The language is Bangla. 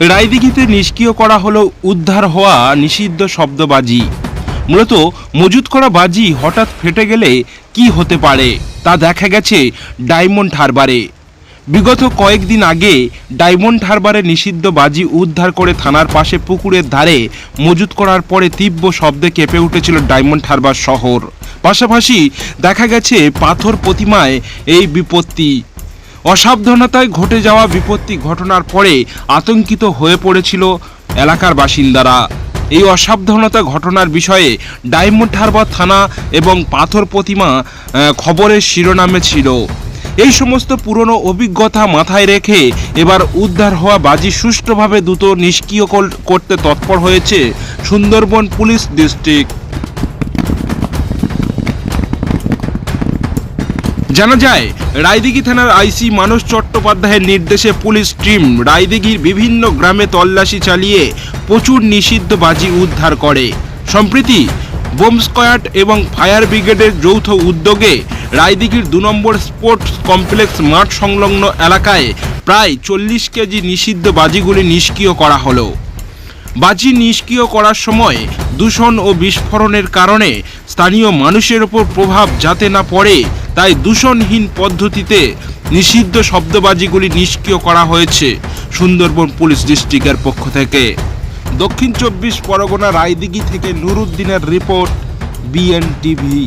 রায়দিঘিতে নিষ্ক্রিয় করা হলো উদ্ধার হওয়া নিষিদ্ধ শব্দবাজি। মূলত মজুত করা বাজি হঠাৎ ফেটে গেলে কি হতে পারে তা দেখা গেছে ডায়মন্ড হারবারে। বিগত কয়েকদিন আগে ডায়মন্ড হারবারে নিষিদ্ধ বাজি উদ্ধার করে থানার পাশে পুকুরের ধারে মজুত করার পরে তীব্র শব্দে কেঁপে উঠেছিল ডায়মন্ড হারবার শহর। পাশাপাশি দেখা গেছে পাথর প্রতিমায় এই বিপত্তি। অসাবধানতায় ঘটে যাওয়া বিপত্তি ঘটনার পরে আতঙ্কিত হয়ে পড়েছিল এলাকার বাসিন্দারা। এই অসাবধানতা ঘটনার বিষয়ে ডায়মন্ড হারবার থানা এবং পাথর প্রতিমা খবরের শিরোনামে ছিল। এই সমস্ত পুরনো অভিজ্ঞতা মাথায় রেখে এবার উদ্ধার হওয়া বাজি সুষ্ঠুভাবে দ্রুত নিষ্ক্রিয় করতে তৎপর হয়েছে সুন্দরবন পুলিশ ডিস্ট্রিক্ট। জানা যায়, রায়দিঘি থানার আইসি মানস চট্টোপাধ্যায়ের নির্দেশে পুলিশ টিম রায়দিঘির বিভিন্ন গ্রামে তল্লাশি চালিয়ে প্রচুর নিষিদ্ধ বাজি উদ্ধার করে। সম্প্রতি বোম স্কোয়াড এবং ফায়ার ব্রিগেডের যৌথ উদ্যোগে রায়দিঘির দু নম্বর স্পোর্টস কমপ্লেক্স মাঠ সংলগ্ন এলাকায় প্রায় চল্লিশ কেজি নিষিদ্ধ বাজিগুলি নিষ্ক্রিয় করা হলো। বাজি নিষ্ক্রিয় করার সময় দূষণ ও বিস্ফোরণের কারণে স্থানীয় মানুষের ওপর প্রভাব যাতে না পড়ে তাই দূষণহীন পদ্ধতিতে নিষিদ্ধ শব্দবাজিগুলি নিষ্ক্রিয় করা হয়েছে সুন্দরবন পুলিশ ডিস্ট্রিক্টের পক্ষ থেকে। দক্ষিণ চব্বিশ পরগনা রায়দিঘি থেকে নুরুদ্দিনের রিপোর্ট, বিএনটিভি।